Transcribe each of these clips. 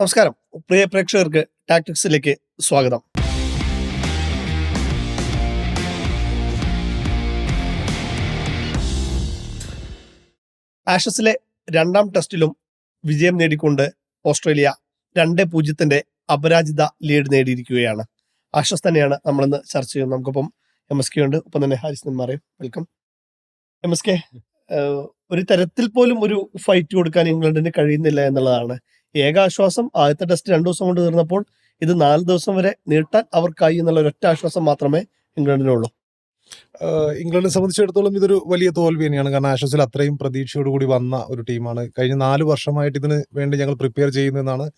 നമസ്കാരം. പ്രിയ പ്രേക്ഷകർക്ക് ടാക്ടിക്സിലേക്ക് സ്വാഗതം. ആഷസിലെ രണ്ടാം ടെസ്റ്റിലും വിജയം നേടിക്കൊണ്ട് ഓസ്ട്രേലിയ രണ്ട് പൂജ്യത്തിന്റെ അപരാജിത ലീഡ് നേടിയിരിക്കുകയാണ്. ആഷസ് തന്നെയാണ് നമ്മളിന്ന് ചർച്ച ചെയ്യുന്നത്. നമുക്കിപ്പം എം എസ് കെ ഉണ്ട്. ഒപ്പം തന്നെ ഹാരിസ് നെന്മാറയും. വെൽക്കം. എം എസ് കെ ഒരു തരത്തിൽ പോലും ഒരു ഫൈറ്റ് കൊടുക്കാൻ ഇംഗ്ലണ്ടിന് കഴിയുന്നില്ല എന്നുള്ളതാണ് ഏക ആശ്വാസം ആദ്യത്തെ ടെസ്റ്റ് രണ്ടു ദിവസം കൊണ്ട് തീർന്നപ്പോൾ ഇത് നാല് ദിവസം വരെ നീട്ടാൻ അവർക്കായി എന്നുള്ള ഒരൊറ്റ ആശ്വാസം മാത്രമേ ഇംഗ്ലണ്ടിനുള്ളൂ. ഇംഗ്ലണ്ടിനെ സംബന്ധിച്ചിടത്തോളം ഇതൊരു വലിയ തോൽവി തന്നെയാണ്. കാരണം ആഷസിൽ അത്രയും പ്രതീക്ഷയോടുകൂടി വന്ന ഒരു ടീമാണ്. കഴിഞ്ഞ നാല് വർഷമായിട്ട് ഇതിന് വേണ്ടി ഞങ്ങൾ പ്രിപ്പയർ ചെയ്യുന്നതെന്നാണ്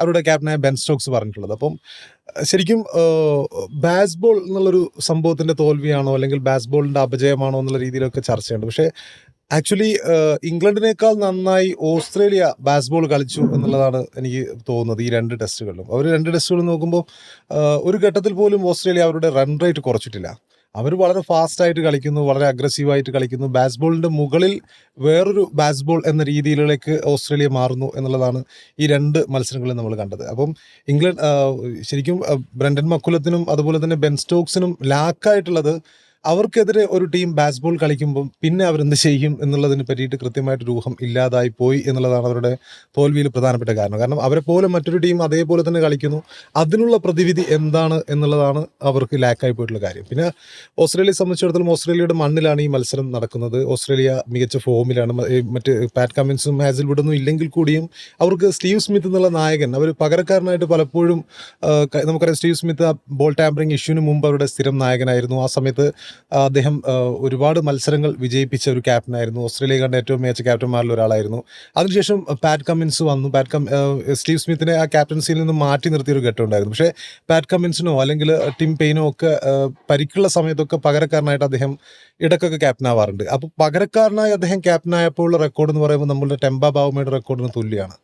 അവരുടെ ക്യാപ്റ്റനായ ബെൻ സ്റ്റോക്സ് പറഞ്ഞിട്ടുള്ളത്. അപ്പം ശരിക്കും ബാസ്ബോൾ എന്നുള്ളൊരു സംഭവത്തിന്റെ തോൽവിയാണോ അല്ലെങ്കിൽ ബാസ്ബോളിന്റെ അപജയമാണോ എന്നുള്ള രീതിയിലൊക്കെ ചർച്ചയുണ്ട്. പക്ഷേ ആക്ച്വലി ഇംഗ്ലണ്ടിനേക്കാൾ നന്നായി ഓസ്ട്രേലിയ ബാസ്ബോൾ കളിച്ചു എന്നുള്ളതാണ് എനിക്ക് തോന്നുന്നത് ഈ രണ്ട് ടെസ്റ്റുകളിലും. അവർ രണ്ട് ടെസ്റ്റുകളും നോക്കുമ്പോൾ ഒരു ഘട്ടത്തിൽ പോലും ഓസ്ട്രേലിയ അവരുടെ റൺ റേറ്റ് കുറച്ചിട്ടില്ല. അവർ വളരെ ഫാസ്റ്റ് ആയിട്ട് കളിക്കുന്നു വളരെ അഗ്രസീവായിട്ട് കളിക്കുന്നു. ബാസ്ബോളിന്റെ മുകളിൽ വേറൊരു ബാസ്ബോൾ എന്ന രീതിയിലേക്ക് ഓസ്ട്രേലിയ മാറുന്നു എന്നുള്ളതാണ് ഈ രണ്ട് മത്സരങ്ങളിൽ നമ്മൾ കണ്ടത്. അപ്പം ഇംഗ്ലണ്ട് ശരിക്കും ബ്രണ്ടൻ മക്കുലത്തിനും അതുപോലെ തന്നെ ബെൻ സ്റ്റോക്സിനും ലാക്കായിട്ടുള്ളത് അവർക്കെതിരെ ഒരു ടീം ബാസ്ബോൾ കളിക്കുമ്പം പിന്നെ അവരെന്ത് ചെയ്യും എന്നുള്ളതിനെ പറ്റിയിട്ട് കൃത്യമായിട്ട് രൂഹം ഇല്ലാതായി പോയി എന്നുള്ളതാണ് അവരുടെ തോൽവിയിൽ പ്രധാനപ്പെട്ട കാരണം. കാരണം അവരെ പോലെ മറ്റൊരു ടീം അതേപോലെ തന്നെ കളിക്കുന്നു. അതിനുള്ള പ്രതിവിധി എന്താണ് എന്നുള്ളതാണ് അവർക്ക് ലാക്കായി പോയിട്ടുള്ള കാര്യം. പിന്നെ ഓസ്ട്രേലിയയെ സംബന്ധിച്ചിടത്തോളം ഓസ്ട്രേലിയയുടെ മണ്ണിലാണ് ഈ മത്സരം നടക്കുന്നത്. ഓസ്ട്രേലിയ മികച്ച ഫോമിലാണ് മറ്റ് പാറ്റ് കമ്മിൻസും ഹാസിൽവുഡൊന്നും ഇല്ലെങ്കിൽ കൂടിയും അവർക്ക് സ്റ്റീവ് സ്മിത്ത് എന്നുള്ള നായകൻ അവർ പകരക്കാരനായിട്ട് പലപ്പോഴും നമുക്കറിയാം സ്റ്റീവ് സ്മിത്ത് ബോൾ ടാമ്പറിംഗ് ഇഷ്യൂവിന് മുമ്പ് അവരുടെ സ്ഥിരം നായകനായിരുന്നു. ആ സമയത്ത് അദ്ദേഹം ഒരുപാട് മത്സരങ്ങൾ വിജയിപ്പിച്ച ഒരു ക്യാപ്റ്റനായിരുന്നു ഓസ്ട്രേലിയ കണ്ട ഏറ്റവും മികച്ച ക്യാപ്റ്റന്മാരിൽ ഒരാളായിരുന്നു. അതിനുശേഷം പാറ്റ് കമ്മിൻസ് വന്നു. പാറ്റ് കം സ്റ്റീവ് സ്മിത്തിനെ ആ ക്യാപ്റ്റൻസിയിൽ നിന്ന് മാറ്റി നിർത്തിയ ഒരു ഘട്ടം ഉണ്ടായിരുന്നു. പക്ഷേ പാറ്റ് കമ്മിൻസിനോ അല്ലെങ്കിൽ ടിം പെയിനോ ഒക്കെ പരിക്കുള്ള സമയത്തൊക്കെ പകരക്കാരനായിട്ട് അദ്ദേഹം ഇടക്കൊക്കെ ക്യാപ്റ്റൻ ആവാറുണ്ട്. അപ്പോൾ പകരക്കാരനായി അദ്ദേഹം ക്യാപ്റ്റൻ ആയപ്പോൾ റെക്കോർഡ് എന്ന് പറയുമ്പോൾ നമ്മളുടെ ടെമ്പ ബാവുമയുടെ റെക്കോർഡിന് തുല്യമാണ്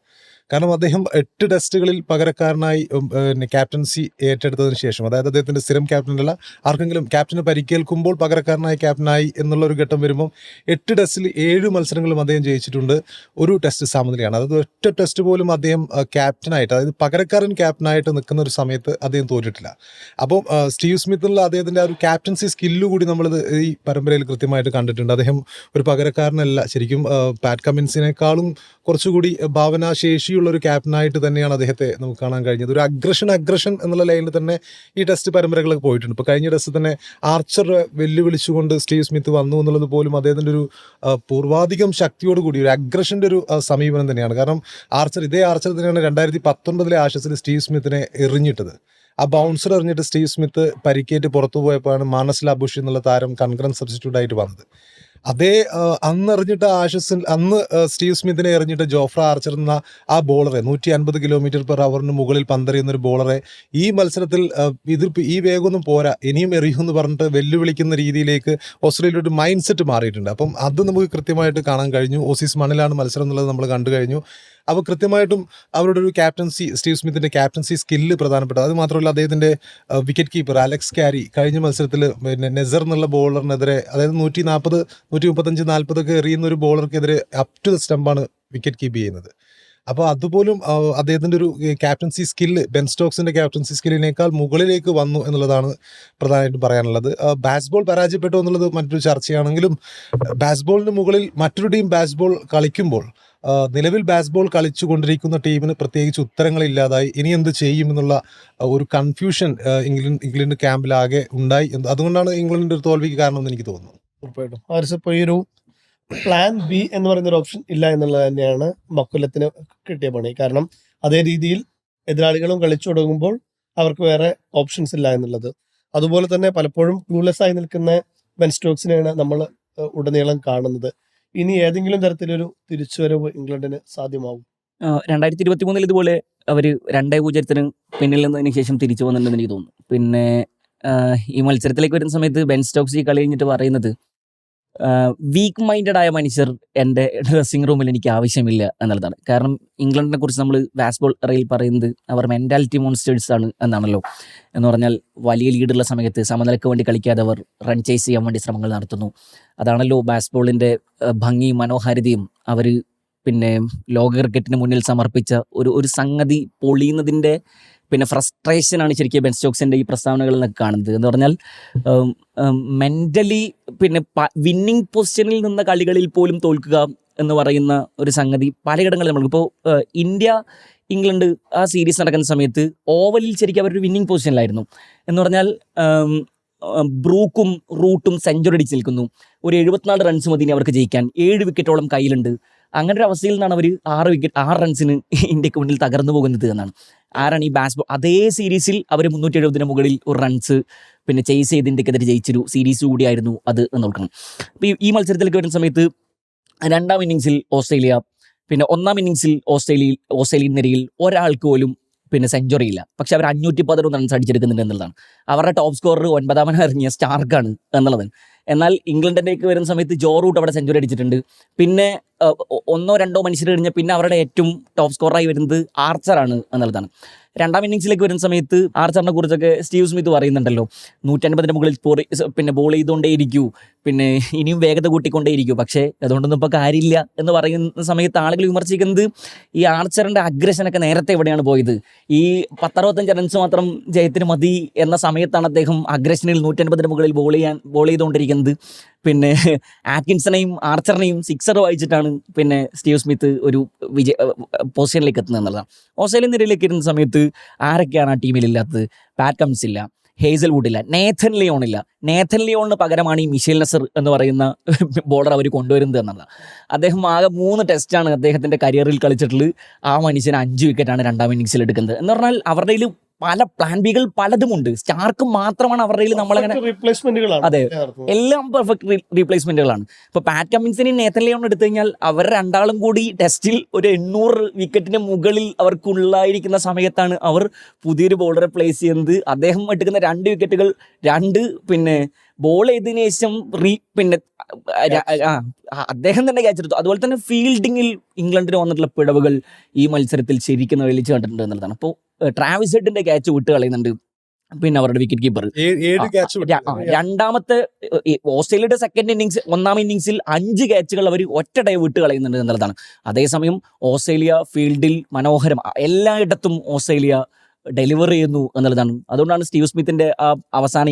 കാരണം അദ്ദേഹം എട്ട് ടെസ്റ്റുകളിൽ പകരക്കാരനായി പിന്നെ ക്യാപ്റ്റൻസി ഏറ്റെടുത്തതിന് ശേഷം അതായത് അദ്ദേഹത്തിന്റെ സ്ഥിരം ക്യാപ്റ്റനല്ല ആർക്കെങ്കിലും ക്യാപ്റ്റന് പരിക്കേൽക്കുമ്പോൾ പകരക്കാരനായി ക്യാപ്റ്റനായി എന്നുള്ള ഒരു ഘട്ടം വരുമ്പം എട്ട് ടെസ്റ്റിൽ ഏഴ് മത്സരങ്ങളും അദ്ദേഹം ജയിച്ചിട്ടുണ്ട്. ഒരു ടെസ്റ്റ് സമനിലയാണ് അതായത് ഒറ്റ ടെസ്റ്റ് പോലും അദ്ദേഹം ക്യാപ്റ്റനായിട്ട് അതായത് പകരക്കാരൻ ക്യാപ്റ്റനായിട്ട് നിൽക്കുന്ന ഒരു സമയത്ത് അദ്ദേഹം തോറ്റിട്ടില്ല. അപ്പോൾ സ്റ്റീവ് സ്മിത്തിനുള്ള അദ്ദേഹത്തിന്റെ ആ ഒരു ക്യാപ്റ്റൻസി സ്കില്ല് കൂടി നമ്മൾ ഈ പരമ്പരയിൽ കൃത്യമായിട്ട് കണ്ടിട്ടുണ്ട്. അദ്ദേഹം ഒരു പകരക്കാരനല്ല. ശരിക്കും പാറ്റ് കമ്മിൻസിനേക്കാളും കുറച്ചുകൂടി ഭാവനാശേഷിയുള്ള ഒരു ക്യാപ്റ്റനായിട്ട് തന്നെയാണ് അദ്ദേഹത്തെ നമുക്ക് കാണാൻ കഴിഞ്ഞത്. ഒരു അഗ്രഷൻ അഗ്രഷൻ എന്നുള്ള ലൈനിൽ തന്നെ ഈ ടെസ്റ്റ് പരമ്പരകളൊക്കെ പോയിട്ടുണ്ട്. ഇപ്പോൾ കഴിഞ്ഞ ടെസ്റ്റ് തന്നെ ആർച്ചർ വെല്ലുവിളിച്ചുകൊണ്ട് സ്റ്റീവ് സ്മിത്ത് വന്നു എന്നുള്ളത് പോലും അദ്ദേഹത്തിന്റെ ഒരു പൂർവാധികം പൂർവാധികം ശക്തിയോടുകൂടി ഒരു അഗ്രഷന്റെ ഒരു സമീപനം തന്നെയാണ്. കാരണം ആർച്ചർ ഇതേ ആർച്ചർ തന്നെയാണ് രണ്ടായിരത്തി പത്തൊൻപതിലെ ആശസിൽ സ്റ്റീവ് സ്മിത്തിനെ എറിഞ്ഞിട്ടത്. ആ ബൗൺസർ എറിഞ്ഞിട്ട് സ്റ്റീവ് സ്മിത്ത് പരിക്കേറ്റ് പുറത്തു പോയപ്പോഴാണ് മാനസ് ലാബുഷി എന്നുള്ള താരം കൺഗ്രൻ സബ്സ്റ്റിറ്റ്യൂട്ട് ആയിട്ട് വന്നത്. അതേ അന്ന് എറിഞ്ഞിട്ട് ആഷസിൽ അന്ന് സ്റ്റീവ് സ്മിത്തിനെ എറിഞ്ഞിട്ട് ജോഫ്ര ആർച്ചർ എന്ന ആ ബോളറെ നൂറ്റി അൻപത് കിലോമീറ്റർ പെർ അവറിന് മുകളിൽ പന്തെറിയുന്ന ഒരു ബോളറെ ഈ മത്സരത്തിൽ ഇതിൽ ഈ വേഗമൊന്നും പോരാ ഇനിയും എറിയുമെന്ന് പറഞ്ഞിട്ട് വെല്ലുവിളിക്കുന്ന രീതിയിലേക്ക് ഓസ്ട്രേലിയയുടെ ഒരു മൈൻഡ് സെറ്റ് മാറിയിട്ടുണ്ട്. അപ്പം അത് നമുക്ക് കൃത്യമായിട്ട് കാണാൻ കഴിഞ്ഞു. ഓസീസ് മണ്ണിലാണ് മത്സരം എന്നുള്ളത് നമ്മൾ കണ്ടു കഴിഞ്ഞു. അപ്പോൾ കൃത്യമായിട്ടും അവരുടെ ഒരു ക്യാപ്റ്റൻസി സ്റ്റീവ് സ്മിത്തിന്റെ ക്യാപ്റ്റൻസി സ്കില്ല് പ്രധാനപ്പെട്ട. അത് മാത്രമല്ല അദ്ദേഹത്തിന്റെ വിക്കറ്റ് കീപ്പർ അലക്സ് കാരി കഴിഞ്ഞ മത്സരത്തിൽ പിന്നെ നെസർ എന്നുള്ള ബോളറിനെതിരെ അതായത് നൂറ്റി നാൽപ്പത് നൂറ്റി മുപ്പത്തഞ്ച് നാൽപ്പതൊക്കെ എറിയുന്ന ഒരു ബോളർക്കെതിരെ അപ് ടു ദ സ്റ്റമ്പാണ് വിക്കറ്റ് കീപ്പ് ചെയ്യുന്നത്. അപ്പോൾ അതുപോലും അദ്ദേഹത്തിന്റെ ഒരു ക്യാപ്റ്റൻസി സ്കില്ല് ബെൻ സ്റ്റോക്സിന്റെ ക്യാപ്റ്റൻസി സ്കില്ലിനേക്കാൾ മുകളിലേക്ക് വന്നു എന്നുള്ളതാണ് പ്രധാനമായിട്ടും പറയാനുള്ളത്. ബാസ് ബോൾ പരാജയപ്പെട്ടു എന്നുള്ളത് മറ്റൊരു ചർച്ചയാണെങ്കിലും ബാസ്ബോളിന് മുകളിൽ മറ്റൊരു ടീം ബാസ്ബോൾ കളിക്കുമ്പോൾ ആ, നിലവിൽ ബാസ്ബോൾ കളിച്ചു കൊണ്ടിരിക്കുന്ന ടീമിന് പ്രത്യേകിച്ച് ഉത്തരങ്ങളില്ലാതായി ഇനി എന്ത് ചെയ്യുമെന്നുള്ള ഒരു കൺഫ്യൂഷൻ ഇംഗ്ലണ്ട് ഇംഗ്ലണ്ട് ക്യാമ്പിലാകെ ഉണ്ടായി. അതുകൊണ്ടാണ് ഇംഗ്ലണ്ടിന്റെ ഒരു തോൽവിക്ക് കാരണമെന്ന് എനിക്ക് തോന്നുന്നു. ഉറപ്പായിട്ടും ആരിസ് ഇപ്പോൾ ഈ ഒരു പ്ലാൻ ബി എന്ന് പറയുന്ന ഒരു ഓപ്ഷൻ ഇല്ല എന്നുള്ളത് തന്നെയാണ് മക്കുലത്തിന് കിട്ടിയ പണി. കാരണം അതേ രീതിയിൽ എതിരാളികളും കളിച്ചു തുടങ്ങുമ്പോൾ അവർക്ക് വേറെ ഓപ്ഷൻസ് ഇല്ല എന്നുള്ളത്. അതുപോലെ തന്നെ പലപ്പോഴും ക്ലൂലെസ് ആയി നിൽക്കുന്ന ബെൻ സ്റ്റോക്സിനെയാണ് നമ്മൾ ഉടനീളം കാണുന്നത്. ഇനി ഏതെങ്കിലും തരത്തിലൊരു തിരിച്ചുവരവ് ഇംഗ്ലണ്ടിന് സാധ്യമാവും? രണ്ടായിരത്തി ഇരുപത്തി മൂന്നിൽ ഇതുപോലെ അവർ രണ്ടേ പൂജ്യത്തിന് പിന്നിൽ നിന്നതിന് ശേഷം തിരിച്ചു വന്നിട്ടുണ്ടെന്ന് എനിക്ക് തോന്നുന്നു. പിന്നെ ഈ മത്സരത്തിലേക്ക് വരുന്ന സമയത്ത് ബെൻ സ്റ്റോക്സ് ഈ കളി കഴിഞ്ഞിട്ട് പറയുന്നത് വീക്ക് മൈൻഡഡ് ആയ മനുഷ്യർ എന്റെ ഡ്രസ്സിംഗ് റൂമിൽ എനിക്ക് ആവശ്യമില്ല എന്നുള്ളതാണ്. കാരണം ഇംഗ്ലണ്ടിനെ കുറിച്ച് നമ്മൾ ബാസ്ബോൾ റയിൽ പറയുന്നത് അവർ മെന്റാലിറ്റി മോൺസ്റ്റേഴ്സ് ആണ് എന്നാണല്ലോ. എന്ന് പറഞ്ഞാൽ വലിയ ലീഡുള്ള സമയത്ത് സമനിലയ്ക്ക് വേണ്ടി കളിക്കാതെ അവർ റൺ ചേസ് ചെയ്യാൻ വേണ്ടി ശ്രമങ്ങൾ നടത്തുന്നു. അതാണല്ലോ ബാസ്ബോളിന്റെ ഭംഗി മനോഹാരിതയും അവർ പിന്നെ ലോക ക്രിക്കറ്റിന് മുന്നിൽ സമർപ്പിച്ച ഒരു ഒരു സംഗതി പൊളിയുന്നതിന്റെ പിന്നെ ഫ്രസ്ട്രേഷൻ ആണ് ശരിക്കും ബെൻ സ്റ്റോക്സിന്റെ ഈ പ്രസ്താവനകളിൽ നിന്നൊക്കെ കാണുന്നത്. എന്ന് പറഞ്ഞാൽ മെന്റലി പിന്നെ വിന്നിങ് പൊസിഷനിൽ നിന്ന കളികളിൽ പോലും തോൽക്കുക എന്ന് പറയുന്ന ഒരു സംഗതി പലയിടങ്ങളിൽ നമ്മൾ ഇപ്പോൾ ഇന്ത്യ ഇംഗ്ലണ്ട് ആ സീരീസ് നടക്കുന്ന സമയത്ത് ഓവലിൽ ശരിക്കും അവരൊരു വിന്നിങ് പൊസിഷനിലായിരുന്നു എന്ന് പറഞ്ഞാൽ ബ്രൂക്കും റൂട്ടും സെഞ്ചുറി അടിച്ച് നിൽക്കുന്നു. ഒരു എഴുപത്തിനാല് റൺസ് മതി അവർക്ക് ജയിക്കാൻ. ഏഴ് വിക്കറ്റോളം കയ്യിലുണ്ട്. അങ്ങനെ ഒരു അവസ്ഥയിൽ നിന്നാണ് അവർ ആറ് വിക്കറ്റ് ആറ് റൺസിന് ഇന്ത്യയ്ക്ക് മുന്നിൽ തകർന്നു പോകുന്നത് എന്നാണ്. ആരാണ് ഈ ബാസ് അതേ സീരീസിൽ അവർ മുന്നൂറ്റി എഴുപതിന് മുകളിൽ ഒരു റൺസ് പിന്നെ ചേസ് ചെയ്ത് ഇന്ത്യക്കെതിരെ ജയിച്ചൊരു സീരീസ് കൂടിയായിരുന്നു അത് എന്ന് നോക്കണം അപ്പോൾ ഈ- മത്സരത്തിലേക്ക് വരുന്ന സമയത്ത് രണ്ടാം ഇന്നിങ്സിൽ ഓസ്ട്രേലിയ പിന്നെ ഒന്നാം ഇന്നിങ്സിൽ ഓസ്ട്രേലിയയിൽ ഓസ്ട്രേലിയൻ നിരയിൽ ഒരാൾക്ക് പോലും പിന്നെ സെഞ്ചുറി ഇല്ല. പക്ഷെ അവർ അഞ്ഞൂറ്റി പതിനൊന്ന് റൺസ് അടിച്ചെടുക്കുന്നുണ്ട് എന്നുള്ളതാണ്. അവരുടെ ടോപ്പ് സ്കോറർ ഒൻപതാമൻ ഇറങ്ങിയ സ്റ്റാർക്കാണ് എന്നുള്ളത് എന്നാൽ ഇംഗ്ലണ്ടിലേക്ക് വരുന്ന സമയത്ത് ജോ റൂട്ട് അവിടെ സെഞ്ചുറി അടിച്ചിട്ടുണ്ട്. പിന്നെ ഒന്നോ രണ്ടോ മനുഷ്യർ കഴിഞ്ഞാൽ പിന്നെ അവരുടെ ഏറ്റവും ടോപ്പ് സ്കോറായി വരുന്നത് ആർച്ചറാണ് എന്നുള്ളതാണ്. രണ്ടാം ഇന്നിങ്സിലേക്ക് വരുന്ന സമയത്ത് ആർച്ചറിനെ കുറിച്ചൊക്കെ സ്റ്റീവ് സ്മിത്ത് പറയുന്നുണ്ടല്ലോ. നൂറ്റൻപതിന് മുകളിൽ പിന്നെ ബോൾ ചെയ്തുകൊണ്ടേ ഇരിക്കൂ പിന്നെ ഇനിയും വേഗത കൂട്ടിക്കൊണ്ടേ ഇരിക്കൂ പക്ഷേ അതുകൊണ്ടൊന്നും ഇപ്പോൾ കാര്യമില്ല എന്ന് പറയുന്ന സമയത്ത് ആളുകൾ വിമർശിക്കുന്നത് ഈ ആർച്ചറിന്റെ അഗ്രഷനൊക്കെ നേരത്തെ എവിടെയാണ് പോയത്? ഈ പത്തറുപത്തഞ്ച് റൺസ് മാത്രം ജയത്തിന് മതി എന്ന സമയത്താണ് അദ്ദേഹം അഗ്രഷനിൽ നൂറ്റൻപതിന് മുകളിൽ ബോൾ ചെയ്യാൻ ബോൾ ചെയ്തുകൊണ്ടിരിക്കുന്നത്. പിന്നെ ആറ്റിൻസിനെയും ആർച്ചറിനെയും സിക്സർ വായിച്ചിട്ടാണ് പിന്നെ സ്റ്റീവ് സ്മിത്ത് ഒരു വിജയ പൊസിഷനിലേക്ക് എത്തുന്നത്. എന്നുള്ളതാണ് ഓസ്ട്രേലിയൻ നിരയിലേക്ക് ഇരുന്ന സമയത്ത് ആരൊക്കെയാണ് ആ ടീമിലില്ലാത്തത് പാറ്റ് കംസ് ഇല്ല ഹേസൽവുഡ് ഇല്ല നേഥൻ ലിയോൺ ഇല്ല. നേഥൻ ലിയോണിന് പകരമാണ് ഈ മിഷേൽ നസർ എന്ന് പറയുന്ന ബോളർ അവർ കൊണ്ടുവരുന്നത് എന്നുള്ളത്. അദ്ദേഹം ആകെ മൂന്ന് ടെസ്റ്റാണ് അദ്ദേഹത്തിന്റെ കരിയറിൽ കളിച്ചിട്ടുള്ളത്. ആ മനുഷ്യന് അഞ്ച് വിക്കറ്റാണ് രണ്ടാം ഇന്നിങ്സിൽ എടുക്കുന്നത്. എന്ന് പറഞ്ഞാൽ അവരുടെ പല പ്ലാൻ ബികൾ പലതുമുണ്ട്. സ്റ്റാർക്ക് മാത്രമാണ് അവരുടെ കയ്യിൽ നമ്മളങ്ങനെ റീപ്ലേസ്മെന്റുകളാണ് അതെ. എല്ലാം പെർഫെക്റ്റ് റീപ്ലേസ്മെന്റുകളാണ് ഇപ്പൊ പാറ്റ് കമ്മിൻസിനെയും നേത്തൻ ലിയോൺ എടുത്തു കഴിഞ്ഞാൽ അവർ രണ്ടാളും കൂടി ടെസ്റ്റിൽ ഒരു എണ്ണൂറ് വിക്കറ്റിന് മുകളിൽ അവർക്കുള്ളായിരിക്കുന്ന സമയത്താണ് അവർ പുതിയൊരു ബോളറെ പ്ലേസ് ചെയ്യുന്നത്. അദ്ദേഹം എടുക്കുന്ന രണ്ട് വിക്കറ്റുകൾ രണ്ട് പിന്നെ ബോൾ ചെയ്തതിനു ശേഷം റീ പിന്നെ അദ്ദേഹം തന്നെ ക്യാച്ച് എടുത്തു. അതുപോലെ തന്നെ ഫീൽഡിങ്ങിൽ ഇംഗ്ലണ്ടിന് വന്നിട്ടുള്ള പിഴവുകൾ ഈ മത്സരത്തിൽ ശരിക്കും വലിച്ചു കണ്ടിട്ടുണ്ട് എന്നുള്ളതാണ്. അപ്പോൾ ട്രാവിസ് ഹെഡിന്റെ ക്യാച്ച് വിട്ട് കളയുന്നുണ്ട്. പിന്നെ അവരുടെ വിക്കറ്റ് കീപ്പർ രണ്ടാമത്തെ ഓസ്ട്രേലിയയുടെ സെക്കൻഡ് ഇന്നിങ്സ് ഒന്നാം ഇന്നിങ്സിൽ അഞ്ച് ക്യാച്ചുകൾ അവർ ഒറ്റ ഡേ വിട്ട് കളയുന്നുണ്ട് എന്നുള്ളതാണ്. അതേസമയം ഓസ്ട്രേലിയ ഫീൽഡിൽ മനോഹരം എല്ലായിടത്തും ഓസ്ട്രേലിയ ഡെലിവർ ചെയ്യുന്നു എന്നുള്ളതാണ്. അതുകൊണ്ടാണ് സ്റ്റീവ് സ്മിത്തിന്റെ ആ അവസാന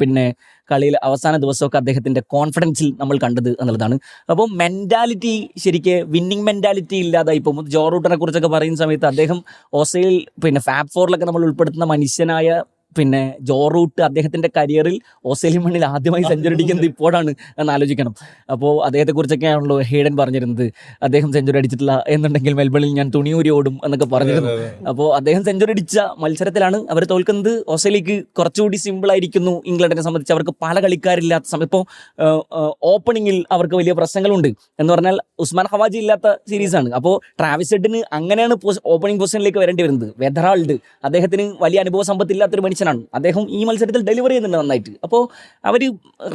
പിന്നെ കളിയിൽ അവസാന ദിവസമൊക്കെ അദ്ദേഹത്തിന്റെ കോൺഫിഡൻസിൽ നമ്മൾ കണ്ടത് എന്നുള്ളതാണ്. അപ്പോൾ മെന്റാലിറ്റി ശരിക്ക് വിന്നിങ് മെന്റാലിറ്റി ഇല്ലാതായി ഇപ്പം ജോ റൂട്ടനെ കുറിച്ചൊക്കെ പറയുന്ന സമയത്ത് അദ്ദേഹം ഓസയിൽ പിന്നെ ഫാബ് ഫോറിലൊക്കെ നമ്മൾ ഉൾപ്പെടുത്തുന്ന മനുഷ്യനായ പിന്നെ ജോ റൂട്ട് അദ്ദേഹത്തിന്റെ കരിയറിൽ ഓസ്ട്രേലിയൻ മണ്ണിൽ ആദ്യമായി സെഞ്ചുറി അടിക്കുന്നത് ഇപ്പോഴാണ് എന്ന് ആലോചിക്കണം. അപ്പോൾ അദ്ദേഹത്തെക്കുറിച്ചൊക്കെയാണല്ലോ ഹേഡൻ പറഞ്ഞിരുന്നത്. അദ്ദേഹം സെഞ്ചുറി അടിച്ചിട്ടില്ല എന്നുണ്ടെങ്കിൽ മെൽബണിൽ ഞാൻ തുണിയൂരി ഓടും എന്നൊക്കെ പറഞ്ഞിരുന്നു. അപ്പോൾ അദ്ദേഹം സെഞ്ചുറി അടിച്ച മത്സരത്തിലാണ് അവർ തോൽക്കുന്നത്. ഓസ്ട്രേലിയക്ക് കുറച്ചുകൂടി സിമ്പിൾ ആയിരിക്കുന്നു. ഇംഗ്ലണ്ടിനെ സംബന്ധിച്ച് അവർക്ക് പല കളിക്കാരില്ലാത്ത സമയം. ഇപ്പോൾ ഓപ്പണിങ്ങിൽ അവർക്ക് വലിയ പ്രശ്നങ്ങളുണ്ട്. എന്ന് പറഞ്ഞാൽ ഉസ്മാൻ ഹവാജി ഇല്ലാത്ത സീരീസാണ്. അപ്പോൾ ട്രാവിസ് ഹെഡിന് അങ്ങനെയാണ് ഓപ്പണിംഗ് പൊസിഷനിലേക്ക് വരേണ്ടി വരുന്നത്. വെദറാൾഡ് അദ്ദേഹത്തിന് വലിയ അനുഭവ സമ്പത്തില്ലാത്തൊരു മനുഷ്യനാണ് അദ്ദേഹം ഈ മത്സരത്തിൽ ഡെലിവർ ചെയ്യുന്നുണ്ട് നന്നായിട്ട്. അപ്പോൾ അവർ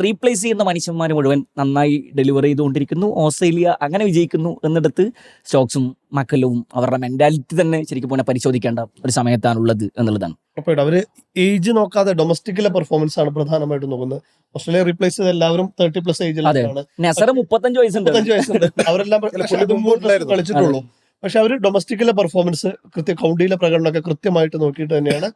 റീപ്ലേസ് ചെയ്യുന്ന മനുഷ്യന്മാർ മുഴുവൻ നന്നായി ഡെലിവർ ചെയ്തുകൊണ്ടിരിക്കുന്നു. ഓസ്ട്രേലിയ അങ്ങനെ വിജയിക്കുന്നു എന്നിടത്ത് സ്റ്റോക്സും മക്കലും അവരുടെ മെന്റാലിറ്റി തന്നെ ശരിക്കും പോണെ പരിശോധിക്കേണ്ട ഒരു സമയത്താണുള്ളത് എന്നുള്ളതാണ്. ഉറപ്പായിട്ടും. അവർ ഏജ് നോക്കാതെ ഡൊമസ്റ്റിക്കിലെ പെർഫോമൻസ് ആണ് പ്രധാനമായിട്ടും നോക്കുന്നത്. ഓസ്ട്രേലിയ റീപ്ലേസ് ചെയ്ത എല്ലാവരും തേർട്ടി പ്ലസ് ഏജ് ഏജിലാണ് മുപ്പത്തഞ്ച് വയസ്സുണ്ട്. വയസ്സുണ്ട്. അവരെല്ലാം. കളിച്ചിട്ടുള്ളൂ. പക്ഷെ അവർ ഡൊമസ്റ്റിക്കിലെ പെർഫോമൻസ് കൃത്യ കൗണ്ടിയിലെ പ്രകടനമൊക്കെ കൃത്യമായിട്ട് നോക്കിയിട്ട് തന്നെയാണ്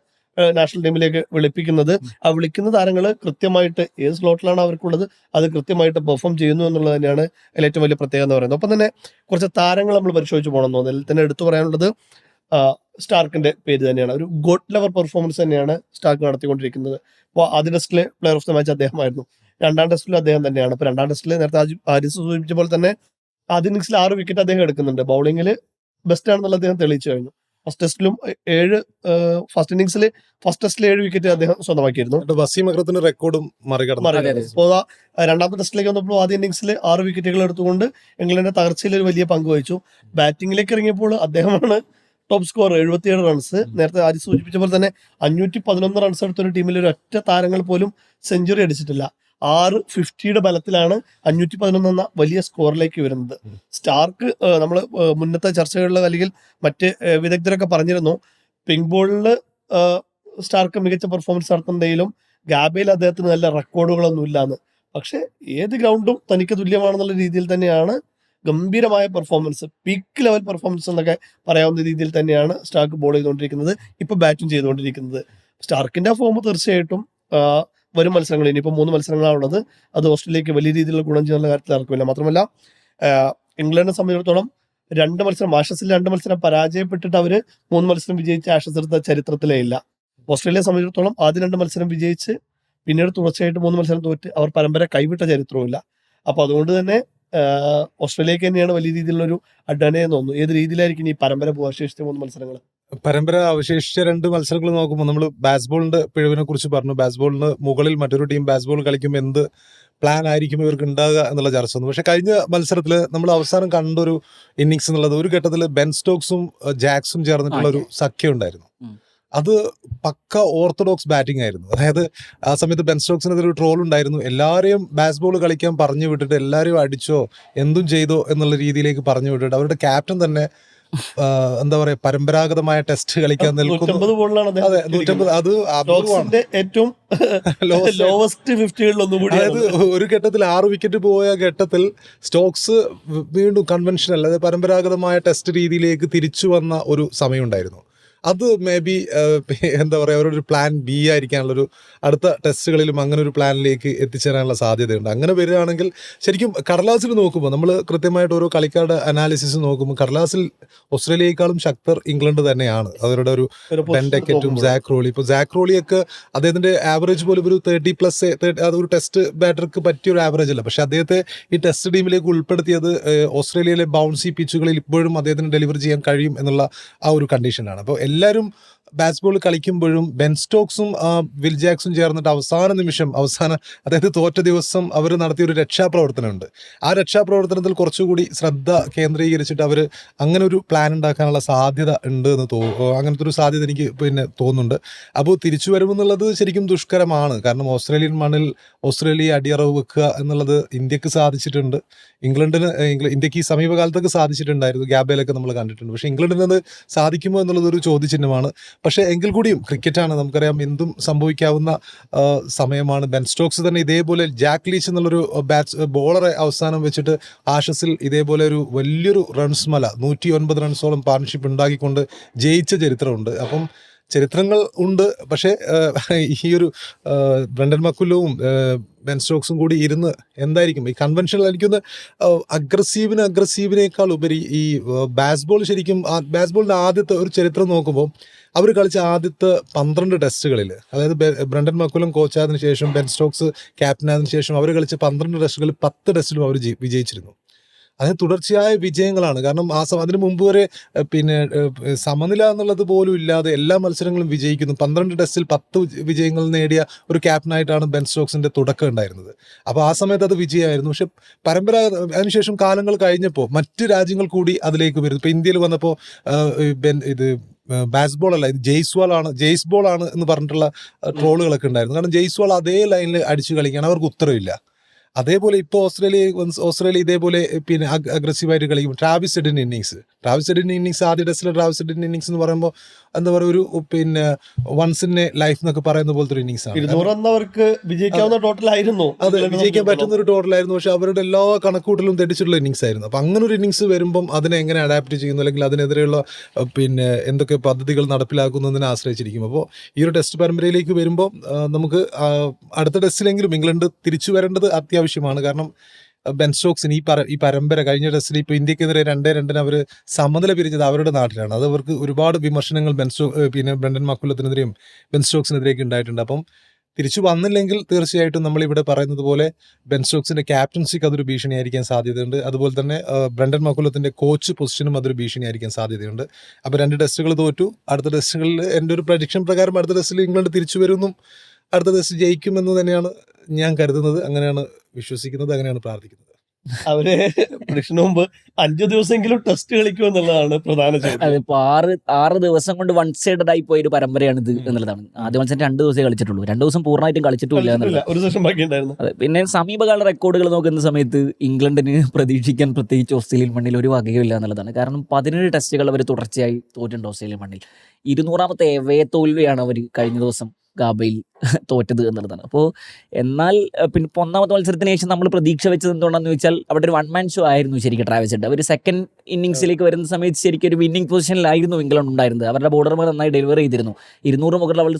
നാഷണൽ ടീമിലേക്ക് വിളിപ്പിക്കുന്നത്. ആ വിളിക്കുന്ന താരങ്ങൾ കൃത്യമായിട്ട് ഏത് സ്ലോട്ടിലാണ് അവർക്കുള്ളത് അത് കൃത്യമായിട്ട് പെർഫോം ചെയ്യുന്നു എന്നുള്ളത് തന്നെയാണ് ഏറ്റവും വലിയ പ്രത്യേകത എന്ന് പറയുന്നത്. ഒപ്പം തന്നെ കുറച്ച് താരങ്ങൾ നമ്മൾ പരിശോധിച്ച് പോകണം എന്ന് തോന്നുന്നു. അതിൽ തന്നെ എടുത്തു പറയാനുള്ളത് സ്റ്റാർക്കിന്റെ പേര് തന്നെയാണ്. ഒരു ഗോഡ് ലെവർ പെർഫോമൻസ് തന്നെയാണ് സ്റ്റാർക്ക് നടത്തിക്കൊണ്ടിരിക്കുന്നത്. അപ്പോൾ ആദ്യ ടെസ്റ്റിലെ പ്ലെയർ ഓഫ് ദ മാച്ച് അദ്ദേഹമായിരുന്നു. രണ്ടാം ടെസ്റ്റിലും അദ്ദേഹം തന്നെയാണ്. ഇപ്പൊ രണ്ടാം ടെസ്റ്റിൽ നേരത്തെ ആരിസ് സൂചിപ്പിച്ച പോലെ തന്നെ ആദ്യ ഇന്നിങ്സിൽ ആറ് വിക്കറ്റ് അദ്ദേഹം എടുക്കുന്നുണ്ട്. ബൗളിംഗിൽ ബെസ്റ്റ് ആണെന്നുള്ള അദ്ദേഹം തെളിയിച്ചു കഴിഞ്ഞു. ഫസ്റ്റ് ടെസ്റ്റിലും ഏഴ് ഫസ്റ്റ് ഇന്നിംഗ്സിൽ ഫസ്റ്റ് ടെസ്റ്റിൽ ഏഴ് വിക്കറ്റ് അദ്ദേഹം സ്വന്തമാക്കിയിരുന്നു. വസീം അക്രത്തിന്റെ റെക്കോർഡും മറികടന്നു. അപ്പോൾ രണ്ടാമത്തെ ടെസ്റ്റിലേക്ക് വന്നപ്പോൾ ആദ്യ ഇന്നിംഗ്സിൽ ആറ് വിക്കറ്റുകൾ എടുത്തുകൊണ്ട് ഇംഗ്ലണ്ടിന്റെ തകർച്ചയിൽ ഒരു വലിയ പങ്ക് വഹിച്ചു. ബാറ്റിംഗിലേക്ക് ഇറങ്ങിയപ്പോൾ അദ്ദേഹമാണ് ടോപ്പ് സ്കോർ എഴുപത്തിയേഴ് റൺസ് നേരത്തെ ആദ്യം സൂചിപ്പിച്ച പോലെ തന്നെ അഞ്ഞൂറ്റി പതിനൊന്ന് റൺസ് എടുത്ത ഒരു ടീമിൽ ഒരു ഒറ്റ താരങ്ങൾ പോലും സെഞ്ചുറി അടിച്ചിട്ടില്ല. ആറ് ഫിഫ്റ്റിയുടെ ബലത്തിലാണ് അഞ്ഞൂറ്റി പതിനൊന്ന് എന്ന വലിയ സ്കോറിലേക്ക് വരുന്നത്. സ്റ്റാർക്ക് നമ്മൾ മുന്നത്തെ ചർച്ചകളിൽ അല്ലെങ്കിൽ മറ്റ് വിദഗ്ധരൊക്കെ പറഞ്ഞിരുന്നു. പിങ്ക് ബോളിൽ സ്റ്റാർക്ക് മികച്ച പെർഫോമൻസ് നടത്തുന്നതിലും ഗാബയിൽ അദ്ദേഹത്തിന് നല്ല റെക്കോർഡുകളൊന്നും ഇല്ലാന്ന്. പക്ഷെ ഏത് ഗ്രൗണ്ടും തനിക്ക് തുല്യമാണെന്നുള്ള രീതിയിൽ തന്നെയാണ് ഗംഭീരമായ പെർഫോമൻസ് പീക്ക് ലെവൽ പെർഫോമൻസ് എന്നൊക്കെ പറയാവുന്ന രീതിയിൽ തന്നെയാണ് സ്റ്റാർക്ക് ബോൾ ചെയ്തുകൊണ്ടിരിക്കുന്നത് ഇപ്പൊ ബാറ്റിംഗ് ചെയ്തുകൊണ്ടിരിക്കുന്നത്. സ്റ്റാർക്കിന്റെ ഫോം തീർച്ചയായിട്ടും വരും മത്സരങ്ങൾ. ഇനിയിപ്പോൾ മൂന്ന് മത്സരങ്ങളാണുള്ളത് അത് ഓസ്ട്രേലിയക്ക് വലിയ രീതിയിലുള്ള ഗുണം ചെയ്യുന്ന കാര്യത്തിൽ ആർക്കുമില്ല. മാത്രമല്ല ഇംഗ്ലണ്ടിനെ സംബന്ധിച്ചിടത്തോളം രണ്ട് മത്സരം ആഷസിൽ രണ്ട് മത്സരം പരാജയപ്പെട്ടിട്ട് അവർ മൂന്ന് മത്സരം വിജയിച്ച് ആഷസ് എടുത്ത ചരിത്രത്തിലേ ഇല്ല. ഓസ്ട്രേലിയയെ സംബന്ധിച്ചിടത്തോളം ആദ്യം രണ്ട് മത്സരം വിജയിച്ച് പിന്നീട് തുടർച്ചയായിട്ട് മൂന്ന് മത്സരം തോറ്റ് അവർ പരമ്പര കൈവിട്ട ചരിത്രവുമില്ല അപ്പോൾ അതുകൊണ്ട് തന്നെ ഓസ്ട്രേലിയക്ക് തന്നെയാണ് വലിയ രീതിയിലുള്ള ഒരു അഡ്വാന്റേജ് തോന്നുന്നു. ഏത് രീതിയിലായിരിക്കും ഈ പരമ്പര പോകാൻ ശേഷിച്ച മൂന്ന് മത്സരങ്ങൾ പരമ്പര അവശേഷിച്ച രണ്ട് മത്സരങ്ങൾ നോക്കുമ്പോൾ നമ്മൾ ബാസ്ബോളിന്റെ പിഴവിനെ കുറിച്ച് പറഞ്ഞു. ബാസ്ബോളിന് മുകളിൽ മറ്റൊരു ടീം ബാസ്ബോൾ കളിക്കുമ്പോൾ എന്ത് പ്ലാൻ ആയിരിക്കും ഇവർക്ക് ഉണ്ടാകുക എന്നുള്ള ചർച്ച വന്നു. പക്ഷേ കഴിഞ്ഞ മത്സരത്തിൽ നമ്മൾ അവസാനം കണ്ടൊരു ഇന്നിങ്സ് എന്നുള്ളത് ഒരു ഘട്ടത്തിൽ ബെൻ സ്റ്റോക്സും ജാക്സും ചേർന്നിട്ടുള്ള ഒരു സഖ്യം ഉണ്ടായിരുന്നു. അത് പക്ക ഓർത്തഡോക്സ് ബാറ്റിംഗ് ആയിരുന്നു. അതായത് ആ സമയത്ത് ബെൻ സ്റ്റോക്സിനെതിരെ ഒരു ട്രോൾ ഉണ്ടായിരുന്നു. എല്ലാവരെയും ബാസ്ബോൾ കളിക്കാൻ പറഞ്ഞു വിട്ടിട്ട് എല്ലാവരെയും അടിച്ചോ എന്തും ചെയ്തോ എന്നുള്ള രീതിയിലേക്ക് പറഞ്ഞു വിട്ടിട്ട് അവരുടെ ക്യാപ്റ്റൻ തന്നെ എന്താ പറയാ പരമ്പരാഗതമായ ടെസ്റ്റ് കളിക്കാൻ നിൽക്കുന്നു. അതെ നൂറ്റമ്പത് അത് ഏറ്റവും. ലോവസ്റ്റ് ഒന്നും അതായത് ഒരു ഘട്ടത്തിൽ ആറ് വിക്കറ്റ് പോയ ഘട്ടത്തിൽ സ്റ്റോക്സ് വീണ്ടും കൺവെൻഷനൽ അതായത് പരമ്പരാഗതമായ ടെസ്റ്റ് രീതിയിലേക്ക് തിരിച്ചു വന്ന ഒരു സമയമുണ്ടായിരുന്നു. അത് മേ ബി എന്താ പറയുക അവരുടെ ഒരു പ്ലാൻ ബി ആയിരിക്കാനുള്ളൊരു അടുത്ത ടെസ്റ്റുകളിലും അങ്ങനെ ഒരു പ്ലാനിലേക്ക് എത്തിച്ചേരാനുള്ള സാധ്യതയുണ്ട്. അങ്ങനെ വരികയാണെങ്കിൽ ശരിക്കും കടലാസിൽ നോക്കുമ്പോൾ നമ്മൾ കൃത്യമായിട്ട് ഓരോ കളിക്കാരുടെ അനാലിസിസ് നോക്കുമ്പോൾ കടലാസിൽ ഓസ്ട്രേലിയയെക്കാളും ശക്തർ ഇംഗ്ലണ്ട് തന്നെയാണ്. അവരുടെ ഒരു ഒരു ബെൻ ഡെക്കറ്റും സാക് റോളി ഇപ്പോൾ സാക് റോളിയൊക്കെ അദ്ദേഹത്തിന്റെ ആവറേജ് പോലും ഒരു തേർട്ടി പ്ലസ് അത് ഒരു ടെസ്റ്റ് ബാറ്റർക്ക് പറ്റിയ ഒരു ആവറേജ് അല്ല. പക്ഷേ അദ്ദേഹത്തെ ഈ ടെസ്റ്റ് ടീമിലേക്ക് ഉൾപ്പെടുത്തിയത് ഓസ്ട്രേലിയയിലെ ബൗൺസി പിച്ചുകളിൽ ഇപ്പോഴും അദ്ദേഹത്തിന് ഡെലിവർ ചെയ്യാൻ കഴിയും എന്നുള്ള ആ ഒരു കണ്ടീഷനാണ് അപ്പോൾ എല്ലാവരും ബാസ്ബോൾ കളിക്കുമ്പോഴും ബെൻ സ്റ്റോക്സും വിൽ ജാക്സും ചേർന്നിട്ട് അവസാന നിമിഷം അവസാന അതായത് തോറ്റ ദിവസം അവർ നടത്തിയ ഒരു രക്ഷാപ്രവർത്തനമുണ്ട്. ആ രക്ഷാപ്രവർത്തനത്തിൽ കുറച്ചുകൂടി ശ്രദ്ധ കേന്ദ്രീകരിച്ചിട്ട് അവർ അങ്ങനെ ഒരു പ്ലാൻ ഉണ്ടാക്കാനുള്ള സാധ്യത ഉണ്ട് എന്ന് തോ അങ്ങനത്തെ ഒരു സാധ്യത എനിക്ക് പിന്നെ തോന്നുന്നുണ്ട്. അപ്പോൾ തിരിച്ചു വരുമെന്നുള്ളത് ശരിക്കും ദുഷ്കരമാണ്. കാരണം ഓസ്ട്രേലിയൻ മണ്ണിൽ ഓസ്ട്രേലിയ അടിയറവ് വെക്കുക എന്നുള്ളത് ഇന്ത്യയ്ക്ക് സാധിച്ചിട്ടുണ്ട്. ഇംഗ്ലണ്ടിന് ഇന്ത്യയ്ക്ക് ഈ സമീപകാലത്തൊക്കെ സാധിച്ചിട്ടുണ്ടായിരുന്നു. ഗ്യാബയിലൊക്കെ നമ്മൾ കണ്ടിട്ടുണ്ട്. പക്ഷേ ഇംഗ്ലണ്ടിന് അത് സാധിക്കുമോ എന്നുള്ളത് ഒരു ചോദ്യചിഹ്നമാണ്. പക്ഷേ എങ്കിൽ കൂടിയും ക്രിക്കറ്റാണ് നമുക്കറിയാം എന്തും സംഭവിക്കാവുന്ന സമയമാണ്. ബെൻ സ്റ്റോക്സ് തന്നെ ഇതേപോലെ ജാക്ക് ലീച്ച് എന്നുള്ളൊരു ബാറ്റ്സ് ബോളറെ അവസാനം വെച്ചിട്ട് ആഷസിൽ ഇതേപോലെ ഒരു വലിയൊരു റൺസ് മല നൂറ്റി ഒൻപത് റൺസോളം പാർട്ണർഷിപ്പ് ഉണ്ടാക്കിക്കൊണ്ട് ജയിച്ച ചരിത്രമുണ്ട്. അപ്പം ചരിത്രങ്ങൾ ഉണ്ട്. പക്ഷേ ഈ ഒരു ബ്രണ്ടൻ മക്കുല്ലവും ബെൻ സ്റ്റോക്സും കൂടി ഇരുന്ന് എന്തായിരിക്കും? ഈ കൺവെൻഷണൽ എനിക്കൊന്ന് അഗ്രസീവിന് അഗ്രസീവിനേക്കാൾ ഉപരി ഈ ബാസ്ബോൾ ശരിക്കും ബാസ്ബോളിന്റെ ആദ്യത്തെ ഒരു ചരിത്രം നോക്കുമ്പോൾ അവർ കളിച്ച ആദ്യത്തെ പന്ത്രണ്ട് ടെസ്റ്റുകളിൽ അതായത് ബ്രണ്ടൻ മക്കുലം കോച്ചായതിനു ശേഷം ബെൻ സ്റ്റോക്സ് ക്യാപ്റ്റനായതിനു ശേഷം അവർ കളിച്ച പന്ത്രണ്ട് ടെസ്റ്റുകളിൽ പത്ത് ടെസ്റ്റിലും അവർ വിജയിച്ചിരുന്നു. അതായത് തുടർച്ചയായ വിജയങ്ങളാണ്. കാരണം ആ അതിന് മുമ്പ് വരെ പിന്നെ സമനില എന്നുള്ളത് പോലും ഇല്ലാതെ എല്ലാ മത്സരങ്ങളും വിജയിക്കുന്നു. പന്ത്രണ്ട് ടെസ്റ്റിൽ പത്ത് വിജ- വിജയങ്ങൾ നേടിയ ഒരു ക്യാപ്റ്റനായിട്ടാണ് ബെൻ സ്റ്റോക്സിന്റെ തുടക്കം ഉണ്ടായിരുന്നത്. അപ്പോൾ ആ സമയത്ത് അത് വിജയമായിരുന്നു. പക്ഷെ പരമ്പരാഗത അതിനുശേഷം കാലങ്ങൾ കഴിഞ്ഞപ്പോൾ മറ്റ് രാജ്യങ്ങൾ കൂടി അതിലേക്ക് വരുന്നു. ഇപ്പോൾ ഇന്ത്യയിൽ വന്നപ്പോൾ ബെൻ ഇത് ബാസ്ബോൾ അല്ല ഇത് ജെയ്സ്വാൾ ആണ് ജെയ്സ്ബോൾ ആണ് എന്ന് പറഞ്ഞിട്ടുള്ള ട്രോളുകളൊക്കെ ഉണ്ടായിരുന്നു. കാരണം ജെയ്സ്വാൾ അതേ ലൈനിൽ അടിച്ചു കളിക്കുകയാണ്. അവർക്ക് ഉത്തരവില്ല. അതേപോലെ ഇപ്പോൾ ഓസ്ട്രേലിയ ഓസ്ട്രേലിയ ഇതേപോലെ പിന്നെ അഗ്രസീവായിട്ട് കളിക്കും ട്രാവിസ് എഡിൻ ഇന്നിങ്സ്. ട്രാവിസ് എഡിൻ ഇന്നിങ്സ് ആദ്യ ടെസ്റ്റിലെ ട്രാവിസ് എഡിൻ ഇന്നിങ്സ് എന്ന് പറയുമ്പോൾ എന്താ പറയുക ഒരു പിന്നെ വൺസ് ഇൻ എ ലൈഫ് എന്നൊക്കെ പറയുന്ന പോലത്തെ ഒരു ഇന്നിങ്സ് ആണ്. അവർക്ക് വിജയിക്കാവുന്ന ടോട്ടൽ ആയിരുന്നു അതെ വിജയിക്കാൻ പറ്റുന്ന ഒരു ടോട്ടലായിരുന്നു. പക്ഷെ അവരുടെ എല്ലാ കണക്കൂട്ടലും തെറ്റിച്ചിട്ടുള്ള ഇന്നിങ്സ് ആയിരുന്നു. അപ്പം അങ്ങനെ ഒരു ഇന്നിങ്സ് വരുമ്പം അതിനെ എങ്ങനെ അഡാപ്റ്റ് ചെയ്യുന്നു? അല്ലെങ്കിൽ അതിനെതിരെയുള്ള പിന്നെ എന്തൊക്കെ പദ്ധതികൾ നടപ്പിലാക്കുന്നതിനെ ആശ്രയിച്ചിരിക്കും? അപ്പോൾ ഈ ഒരു ടെസ്റ്റ് പരമ്പരയിലേക്ക് വരുമ്പോൾ നമുക്ക് അടുത്ത ടെസ്റ്റിലെങ്കിലും ഇംഗ്ലണ്ട് തിരിച്ചു വരേണ്ടത് അത്യാവശ്യമാണ്. കാരണം ബെൻ സ്റ്റോക്സിന് ഈ പര ഈ പരമ്പര കഴിഞ്ഞ ടെസ്റ്റിൽ ഇപ്പോൾ ഇന്ത്യക്കെതിരെ രണ്ടേ രണ്ടിന് അവർ സമനില പിരിച്ചത് അവരുടെ നാട്ടിലാണ്. അത് അവർക്ക് ഒരുപാട് വിമർശനങ്ങൾ ബെൻ സ്റ്റോ പിന്നെ ബ്രണ്ടൻ മക്കുലത്തിനെതിരെയും ബെൻ സ്റ്റോക്സിനെതിരെയൊക്കെ ഉണ്ടായിട്ടുണ്ട്. അപ്പം തിരിച്ചു വന്നില്ലെങ്കിൽ തീർച്ചയായിട്ടും നമ്മൾ ഇവിടെ പറയുന്നത് പോലെ ബെൻ സ്റ്റോക്സിന്റെ ക്യാപ്റ്റൻസിക്ക് അതൊരു ഭീഷണിയായിരിക്കാൻ സാധ്യതയുണ്ട്. അതുപോലെ തന്നെ ബ്രണ്ടൻ മക്കുലത്തിന്റെ കോച്ച് പൊസിഷനും അതൊരു ഭീഷണിയായിരിക്കാൻ സാധ്യതയുണ്ട്. അപ്പോൾ രണ്ട് ടെസ്റ്റുകൾ തോറ്റു. അടുത്ത ടെസ്റ്റുകളിൽ എന്റെ ഒരു പ്രഡിക്ഷൻ പ്രകാരം അടുത്ത ടെസ്റ്റിൽ ഇംഗ്ലണ്ട് തിരിച്ചു വരുമെന്നും അടുത്ത ടെസ്റ്റ് ജയിക്കുമെന്ന് തന്നെയാണ് ഞാൻ കരുതുന്നത്. അങ്ങനെയാണ് വിശ്വസിക്കുന്നത് അങ്ങനെയാണ് പ്രാർത്ഥിക്കുന്നത്? അവർ പ്രഡിക്ഷന് മുമ്പ് അഞ്ചു ദിവസമെങ്കിലും ടെസ്റ്റ് കളിക്കും എന്നുള്ളതാണ് പ്രധാന അതിപ്പോ ആറ് ആറ് ദിവസം കൊണ്ട് വൺ സൈഡഡ് ആയി പോയ ഒരു പരമ്പരയാണ് ഇത് എന്നുള്ളതാണ്. ആദ്യ മത്സരം രണ്ട് ദിവസമേ കളിച്ചിട്ടുള്ളൂ. രണ്ട് ദിവസം പൂർണമായിട്ടും കളിച്ചിട്ടില്ല. ഒരു സെഷൻ ബാക്കി ഉണ്ടായിരുന്നു അതെ പിന്നെ സമീപകാല റെക്കോർഡുകൾ നോക്കുന്ന സമയത്ത് ഇംഗ്ലണ്ടിന് പ്രതീക്ഷിക്കാൻ പ്രത്യേകിച്ച് ഓസ്ട്രേലിയൻ മണ്ണിൽ ഒരു വകയുമില്ല എന്നുള്ളതാണ്. കാരണം പതിനേഴ് ടെസ്റ്റുകൾ അവർ തുടർച്ചയായി തോറ്റുണ്ട് ഓസ്ട്രേലിയൻ മണ്ണിൽ. ഇരുന്നൂറാമത്തെ എവേ തോൽവിയാണ് അവർ കഴിഞ്ഞ ദിവസം ഗാബയിൽ തോറ്റത് എന്നുള്ളതാണ്. അപ്പോൾ എന്നാൽ പിന്നെ ഇപ്പോൾ ഒന്നാമത്തെ മത്സരത്തിന് ശേഷം നമ്മൾ പ്രതീക്ഷ വെച്ചത് എന്തുകൊണ്ടാന്ന് വെച്ചാൽ അവിടെ ഒരു വൺ മാൻ ഷോ ആയിരുന്നു ശരിക്കും ട്രാവൽസ് ഉണ്ട് അവർ സെക്കൻഡ് ഇന്നിങ്സിലേക്ക് വരുന്ന സമയത്ത് ശരിക്കും ഒരു വിന്നിംഗ് പൊസിഷനിലായിരുന്നു ഇംഗ്ലണ്ട് ഉണ്ടായിരുന്നത്. അവരുടെ ബോർഡർമാർ നന്നായി ഡെലിവർ ചെയ്തിരുന്നു. ഇരുന്നൂറ് മുകളിൽ അവൾ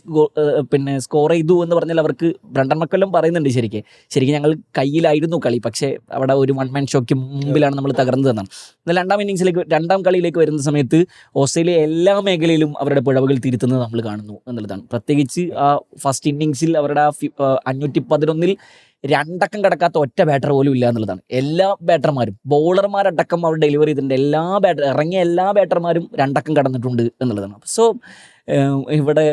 പിന്നെ സ്കോർ ചെയ്തു എന്ന് പറഞ്ഞാൽ അവർക്ക് ബ്രണ്ടൻ മക്കെല്ലാം പറയുന്നുണ്ട് ശരിക്കും. ശരിക്കും ഞങ്ങൾ കയ്യിലായിരുന്നു കളി പക്ഷേ അവിടെ ഒരു വൺ മാൻ ഷോയ്ക്ക് മുമ്പിലാണ് നമ്മൾ തകർന്നത് എന്നാണ് എന്നാൽ രണ്ടാം ഇന്നിങ്സിലേക്ക് രണ്ടാം കളിയിലേക്ക് വരുന്ന സമയത്ത് ഓസ്ട്രേലിയ എല്ലാ മേഖലയിലും അവരുടെ പിഴവുകൾ തിരുത്തുന്നത് നമ്മൾ കാണുന്നു എന്നുള്ളതാണ്. പ്രത്യേകിച്ച് ആ ഫസ്റ്റ് ഇന്നിങ്സിൽ അവരുടെ അഞ്ഞൂറ്റി പതിനൊന്നിൽ രണ്ടക്കം കിടക്കാത്ത ഒറ്റ ബാറ്റർ പോലും ഇല്ല എന്നുള്ളതാണ്. എല്ലാ ബാറ്റർമാരും ബൗളർമാരടക്കം അവർ ഡെലിവറി ചെയ്തിട്ടുണ്ട്. എല്ലാ ബാറ്റർ ഇറങ്ങിയ എല്ലാ ബാറ്റർമാരും രണ്ടക്കം കടന്നിട്ടുണ്ട് എന്നുള്ളതാണ്. സോ ഇവിടെ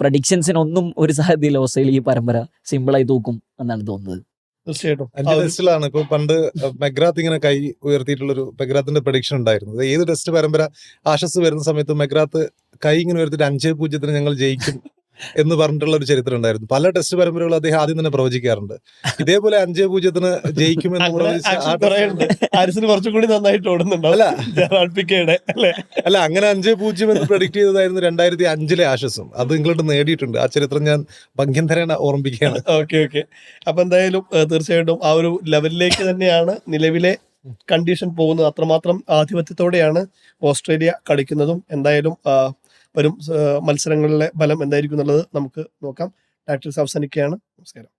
പ്രഡിക്ഷൻസിനൊന്നും ഒരു സാധ്യതയില്ല ഓസ്ട്രേലിയ ഈ പരമ്പര സിമ്പിളായി തൂക്കും എന്നാണ് തോന്നുന്നത്. തീർച്ചയായിട്ടും. അഞ്ച് ടെസ്റ്റിലാണ് ഇപ്പൊ പണ്ട് മെഗ്രാത്ത് ഇങ്ങനെ കൈ ഉയർത്തിയിട്ടുള്ള ഒരു മെഗ്രാത്തിന്റെ പ്രഡിക്ഷൻ ഉണ്ടായിരുന്നു. ഏത് ടെസ്റ്റ് പരമ്പര? ആശസ് വരുന്ന സമയത്ത് മെഗ്രാത്ത് കൈ ഇങ്ങനെ ഉയർത്തിട്ട് അഞ്ചേ പൂജ്യത്തിന് ഞങ്ങൾ ജയിക്കും. എന്ന് പറഞ്ഞിട്ടുള്ള ഒരു ചരിത്രം ഉണ്ടായിരുന്നു. പല ടെസ്റ്റ് പരമ്പരകളും അദ്ദേഹം ആദ്യം തന്നെ പ്രവചിക്കാറുണ്ട്. ഇതേപോലെ അഞ്ചേ പൂജ്യത്തിന് ജയിക്കുമെന്ന്. ഹാരിസിന് കുറച്ചും കൂടി നന്നായിട്ട് അല്ല. അങ്ങനെ അഞ്ചേ പൂജ്യം എന്ന് പ്രഡിക്ട് ചെയ്തതായിരുന്നു രണ്ടായിരത്തി അഞ്ചിലെ ആശസും അത് ഇംഗ്ലണ്ട് നേടിയിട്ടുണ്ട്. ആ ചരിത്രം ഞാൻ ഭംഗ്യന്തരേണ ഓർമ്മിക്കുകയാണ് ഓക്കെ ഓക്കെ. അപ്പൊ എന്തായാലും തീർച്ചയായിട്ടും ആ ഒരു ലെവലിലേക്ക് തന്നെയാണ് നിലവിലെ കണ്ടീഷൻ പോകുന്നത്. അത്രമാത്രം ആധിപത്യത്തോടെയാണ് ഓസ്ട്രേലിയ കളിക്കുന്നതും. എന്തായാലും വരും. മത്സരങ്ങളിലെ ഫലം എന്തായിരിക്കും എന്നുള്ളത് നമുക്ക് നോക്കാം. ടാക്ടിക്സ് അവസാനിക്കുകയാണ് നമസ്കാരം.